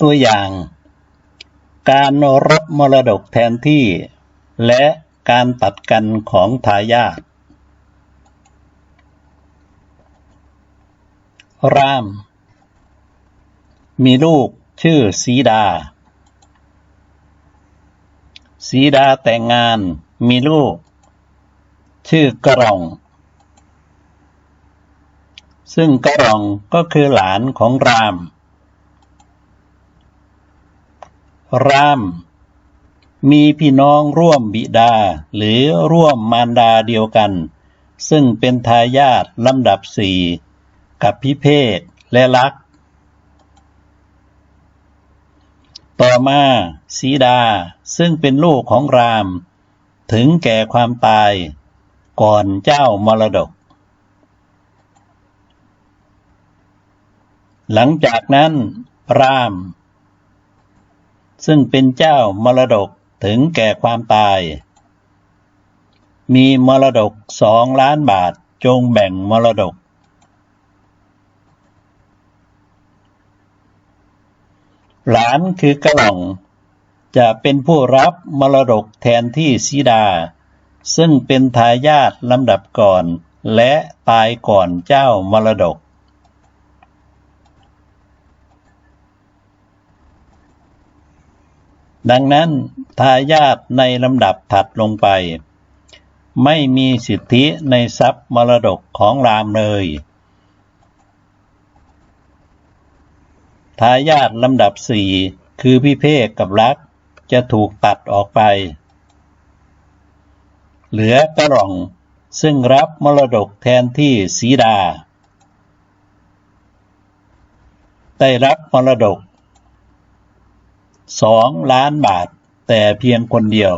ตัวอย่าง การรับมรดกแทนที่ และการตัดกันของทายาทราม มีลูกชื่อสีดา สีดาแต่งงานมีลูก ชื่อกระรอง ซึ่งกระรองก็คือหลานของราม ราม มีพี่น้องร่วมบิดาหรือร่วมมารดาเดียวกัน ซึ่งเป็นทายาทลำดับสี่กับพิเพศและลักษ์ต่อมาสีดาซึ่งเป็นลูกของราม ถึงแก่ความตายก่อนเจ้ามรดก หลังจากนั้นราม ซึ่งเป็นเจ้ามรดกถึงแก่ความตาย มีมรดกสองล้านบาทจงแบ่งมรดก หลานคือกระหล่องจะเป็นผู้รับมรดกแทนที่สีดา ซึ่งเป็นทายาทลำดับก่อนและตายก่อนเจ้ามรดก ดังนั้นทายาทในลำดับถัดลงไป ไม่มีสิทธิในทรัพย์มรดกของรามเลยทายาทลำดับสี่คือพิเภกกับรักจะถูกตัดออกไป เหลือกระหล่องซึ่งรับมรดกแทนที่สีดา ได้รับมรดก สองล้านบาท แต่เพียงคนเดียว